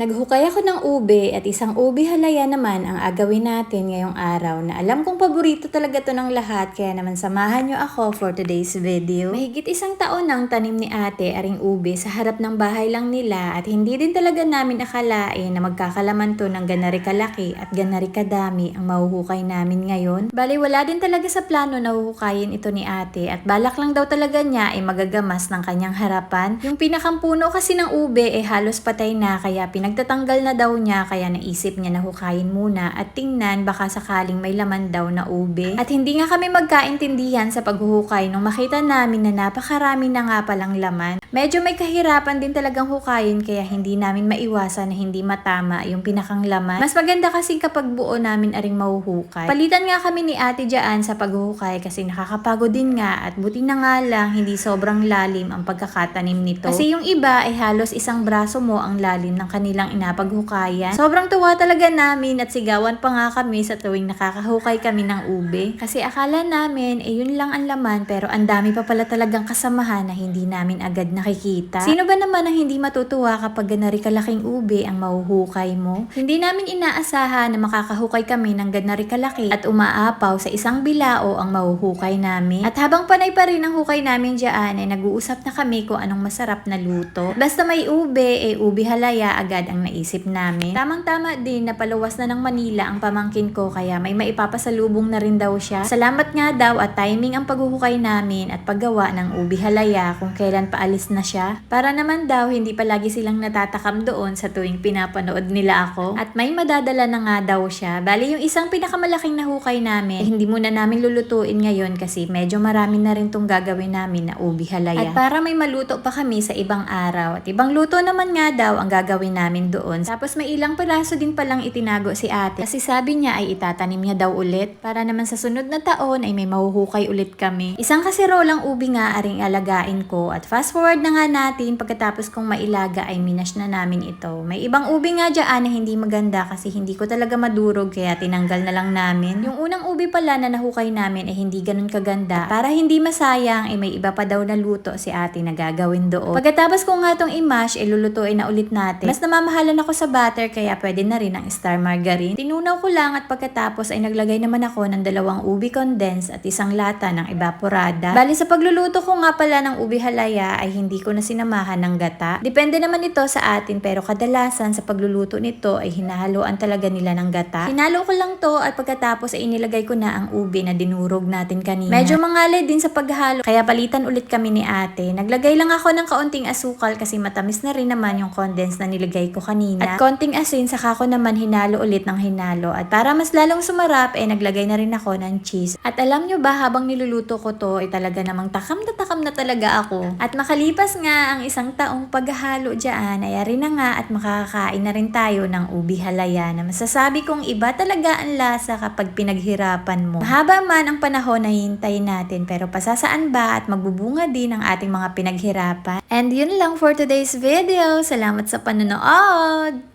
Naghukay ako ng ube at isang ube halaya naman ang agawin natin ngayong araw na alam kong paborito talaga to ng lahat kaya naman samahan nyo ako for today's video. Mahigit isang taon nang tanim ni ate aring ube sa harap ng bahay lang nila at hindi din talaga namin akalain na magkakalaman to ng ganari kalaki at ganari kadami ang mahuhukay namin ngayon. Bali wala din talaga sa plano na huhukayin ito ni ate at balak lang daw talaga niya ay magagamas ng kanyang harapan. Yung pinakampuno kasi ng ube ay halos patay na kaya pinagtatanggal na daw niya kaya naisip niya na hukayin muna at tingnan baka sakaling may laman daw na ube. At hindi nga kami magkaintindihan sa paghuhukay nung makita namin na napakarami na nga palang laman. Medyo may kahirapan din talagang hukayin kaya hindi namin maiwasan na hindi matama yung pinakang laman. Mas maganda kasi kapag buo namin aring mahuhukay. Palitan nga kami ni ate dyan sa paghuhukay kasi nakakapagod din nga at buti na nga lang hindi sobrang lalim ang pagkakatanim nito. Kasi yung iba ay halos isang braso mo ang lalim ng kanilang inapaghukayan. Sobrang tuwa talaga namin at sigawan pa nga kami sa tuwing nakakahukay kami ng ube. Kasi akala namin eh yun lang ang laman pero ang dami pa pala talagang kasamahan na hindi namin agad nakikita. Sino ba naman ang hindi matutuwa kapag ganari kalaking ube ang mahuhukay mo? Hindi namin inaasahan na makakahukay kami ng ganari kalaki at umaapaw sa isang bilao ang mahuhukay namin. At habang panay pa rin ang hukay namin dyan ay nag-uusap na kami kung anong masarap na luto. Basta may ube, eh ube halaya agad ang naisip namin. Tamang-tama din na paluwas na ng Manila ang pamangkin ko kaya may maipapasalubong na rin daw siya. Salamat nga daw at timing ang paghuhukay namin at paggawa ng ube halaya kung kailan paalis na siya. Para naman daw hindi palagi silang natatakam doon sa tuwing pinapanood nila ako. At may madadala na nga daw siya. Bali yung isang pinakamalaking nahukay namin, eh, hindi muna namin lulutuin ngayon kasi medyo marami na rin tong gagawin namin na ube halaya. At para may maluto pa kami sa ibang araw. At ibang luto naman nga daw ang gagawin namin doon. Tapos may ilang piraso din palang itinago si ate. Kasi sabi niya ay itatanim niya daw ulit. Para naman sa sunod na taon ay may mahuhukay ulit kami. Isang kasirolang ubi nga aring alagain ko. At fast forward na nga natin pagkatapos kong mailaga ay minash na namin ito. May ibang ubi nga dyan na hindi maganda kasi hindi ko talaga madurog kaya tinanggal na lang namin. Yung unang ubi pala na nahukay namin ay hindi ganun kaganda. Para hindi masayang ay may iba pa daw na luto si ate na gagawin doon. Pagkatapos ko nga tong i-mash, ilulutuin na ulit natin. Mas namamahalan ako sa butter kaya pwede na rin ang star margarine. Tinunaw ko lang at pagkatapos ay naglagay naman ako ng dalawang ubi condense at isang lata ng evaporada. Bali sa pagluluto ko nga pala ng ubi halaya ay hindi ko na sinamahan ng gata. Depende naman ito sa atin pero kadalasan sa pagluluto nito ay hinahaluan talaga nila ng gata. Hinalo ko lang to at pagkatapos ay inilagay ko na ang ubi na dinurog natin kanina. Medyo mangalay din sa paghalo kaya palitan ulit kami ni ate. Naglagay lang ako ng kaunting asukal kasi matamis na rin naman yung condense na nilagay ko kanina. At konting asin saka ko naman hinalo ulit ng hinalo. At para mas lalong sumarap eh naglagay na rin ako ng cheese. At alam nyo ba habang niluluto ko to ay talaga namang takam na takam na talaga ako. At makalipas nga ang isang taong paghahalo dyan ay ari na nga at makakakain na rin tayo ng ubi halaya na masasabi kong iba talaga ang lasa kapag pinaghirapan mo. Mahaba man ang panahon na hintayin natin pero pasasaan ba at magbubunga din ang ating mga pinaghirapan. And yun lang for today's video. Salamat sa panonood!